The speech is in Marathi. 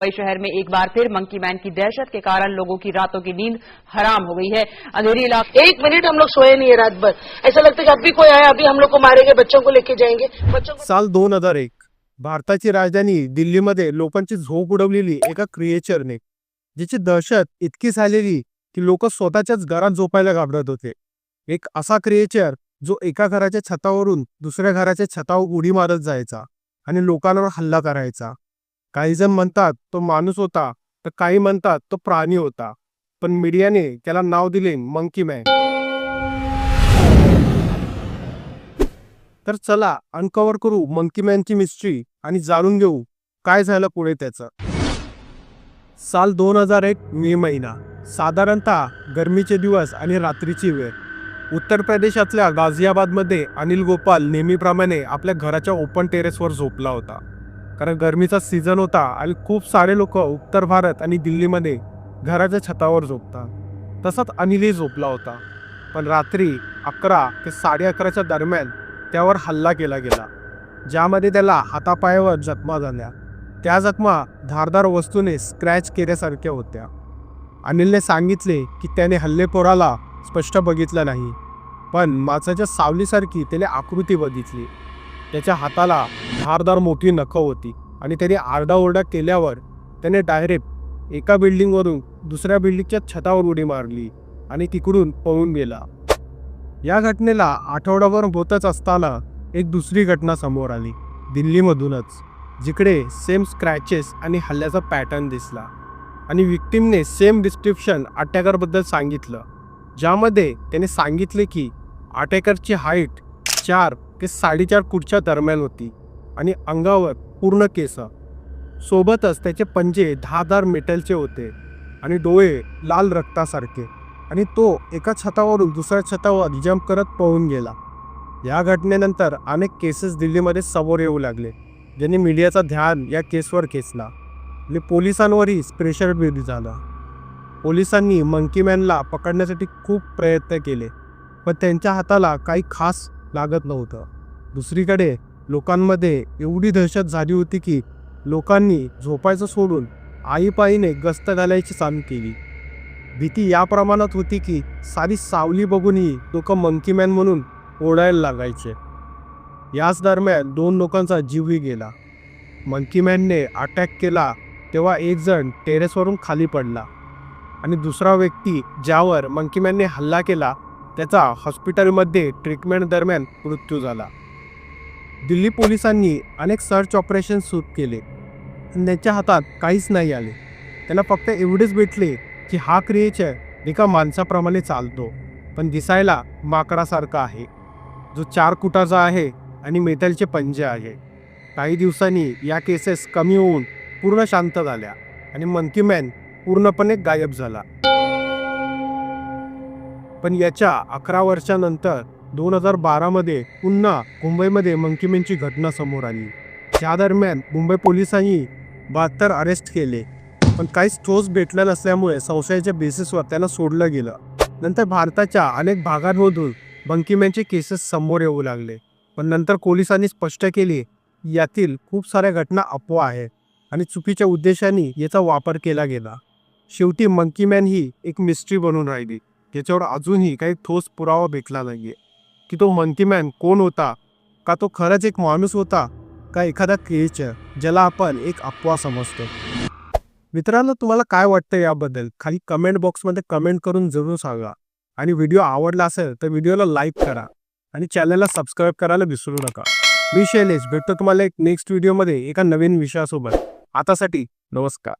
मुंबई शहर में एक बार फिर मंकी मैन की दहशत के कारण लोगों की रातों की नींद हराम हो गई है। अंधेरी इलाके एक मिनट हम लोग सोए नहीं है रात भर। ऐसा लगता है कि अभी कोई आया अभी हम लोग को मारेंगे बच्चों को लेके जाएंगे। बच्चों को साल दोन हजार एक भारताची राजधानी दिल्लीमध्ये लोकांची झोप उडवलेली एका क्रिएचरने जिची दहशत इतकी झालेली की लोक स्वतःच्याच घरात झोपायला घाबरत होते. एक असा क्रिएचर जो एका घराच्या छतावरून दुसऱ्या घराच्या छतावर उडी मारत जायचा आणि लोकांवर हल्ला करायचा. काही जण म्हणतात तो माणूस होता. तर काही म्हणतात तो प्राणी होता. पण मीडियाने त्याला नाव दिले मंकी मॅन. तर चला अनकव्हर करू मंकी मॅनची मिस्ट्री आणि जाणून घेऊ काय झालं पुढे त्याचं. साल दोन हजार एक मे महिना साधारणतः गरमीचे दिवस आणि रात्रीची वेळ. उत्तर प्रदेशातल्या गाझियाबादमध्ये अनिल गोपाल नेहमीप्रमाणे आपल्या घराच्या ओपन टेरेसवर झोपला होता. कारण गरमीचा सीझन होता आणि खूप सारे लोक उत्तर भारत आणि दिल्लीमध्ये घराच्या छतावर झोपतात. तसाच अनिलही झोपला होता. पण रात्री अकरा ते साडे अकराच्या दरम्यान त्यावर हल्ला केला गेला ज्यामध्ये त्याला हातापायावर जखमा झाल्या. त्या जखमा धारदार वस्तूने स्क्रॅच केल्यासारख्या होत्या. अनिलने सांगितले की त्याने हल्लेखोराला स्पष्ट बघितलं नाही पण माणसाच्या सावलीसारखी त्याने आकृती बघितली. त्याच्या हाताला धारदार मोठी नखं होती आणि त्याने आरडाओरडा केल्यावर त्याने डायरेक्ट एका बिल्डिंगवरून दुसऱ्या बिल्डिंगच्या छतावर उडी मारली आणि तिकडून पळून गेला. या घटनेला आठवडाभर होतच असताना एक दुसरी घटना समोर आली. दिल्लीमधूनच जिकडे सेम स्क्रॅचेस आणि हल्ल्याचा पॅटर्न दिसला आणि विक्टीमने सेम डिस्क्रिप्शन अटॅकरबद्दल सांगितलं ज्यामध्ये त्याने सांगितले की अटॅकरची हाईट चार ते साडेचार फूटच्या दरम्यान होती. आणि अंगावर पूर्ण केस. सोबतच त्याचे पंजे दहादार मेटलचे होते आणि डोळे लाल रक्तासारखे. आणि तो एका छतावरून दुसऱ्या छतावर जंप करत पळून गेला. या घटनेनंतर अनेक केसेस दिल्लीमध्ये समोर येऊ लागले ज्यांनी मीडियाचा ध्यान या केसवर खेचला. आणि पोलिसांवरही प्रेशर बिल्ड झालं. पोलिसांनी मंकी मॅनला पकडण्यासाठी खूप प्रयत्न केले पण त्यांच्या हाताला काही खास लागत नव्हतं. दुसरीकडे लोकांमध्ये एवढी दहशत झाली होती की लोकांनी झोपायचं सोडून आईपाईने गस्त घालायची चालू केली. भीती या प्रमाणात होती की सारी सावली बघूनही लोक मंकी मॅन म्हणून ओढायला लागायचे. याच दरम्यान दोन लोकांचा जीवही गेला. मंकी मॅनने अटॅक केला तेव्हा एक जण टेरेसवरून खाली पडला आणि दुसरा व्यक्ती ज्यावर मंकी मॅनने हल्ला केला त्याचा हॉस्पिटलमध्ये ट्रीटमेंट दरम्यान मृत्यू झाला. दिल्ली पोलिसांनी अनेक सर्च ऑपरेशन सुरू केले. पण त्यांच्या हातात काहीच नाही आले. त्यांना फक्त एवढेच भेटले की हा क्रिएचर एका माणसाप्रमाणे चालतो. पण दिसायला माकडासारखा आहे. जो चार कुटाचा आहे आणि मेटलचे पंजे आहे. काही दिवसांनी या केसेस कमी होऊन पूर्ण शांत झाल्या आणि मंकी मॅन पूर्णपणे गायब झाला. पण याच्या अकरा वर्षानंतर दोन हजार बारामध्ये पुन्हा मुंबईमध्ये मंकीमेनची घटना समोर आली. त्या दरम्यान मुंबई पोलिसांनी बहात्तर अरेस्ट केले. पण काहीच ठोस भेटला नसल्यामुळे संशयाच्या बेसिसवर त्यांना सोडलं गेलं. नंतर भारताच्या अनेक भागांमधून बंकीमॅनचे केसेस समोर येऊ लागले. पण नंतर पोलिसांनी स्पष्ट केले यातील खूप साऱ्या घटना अफवा आहेत आणि चुकीच्या उद्देशाने याचा वापर केला गेला. शेवटी मंकीमॅन ही एक मिस्ट्री बनून राहिली त्याच्यावर अजूनही काही ठोस पुरावा भेटला नाहीये. की तो मंकीमॅन कोण होता का तो खरंच एक माणूस होता का एखादा क्रिएचर ज्याला आपण एक अफवा समजतो? मित्रांनो तुम्हाला काय वाटतं याबद्दल? खाली कमेंट बॉक्समध्ये कमेंट करून जरूर सांगा. आणि व्हिडिओ आवडला असेल तर व्हिडिओला लाईक करा. आणि चॅनलला सबस्क्राईब करायला विसरू नका. मी शैलेश भेटतो तुम्हाला एक नेक्स्ट व्हिडिओमध्ये एका नवीन विषयासोबत. आतासाठी नमस्कार.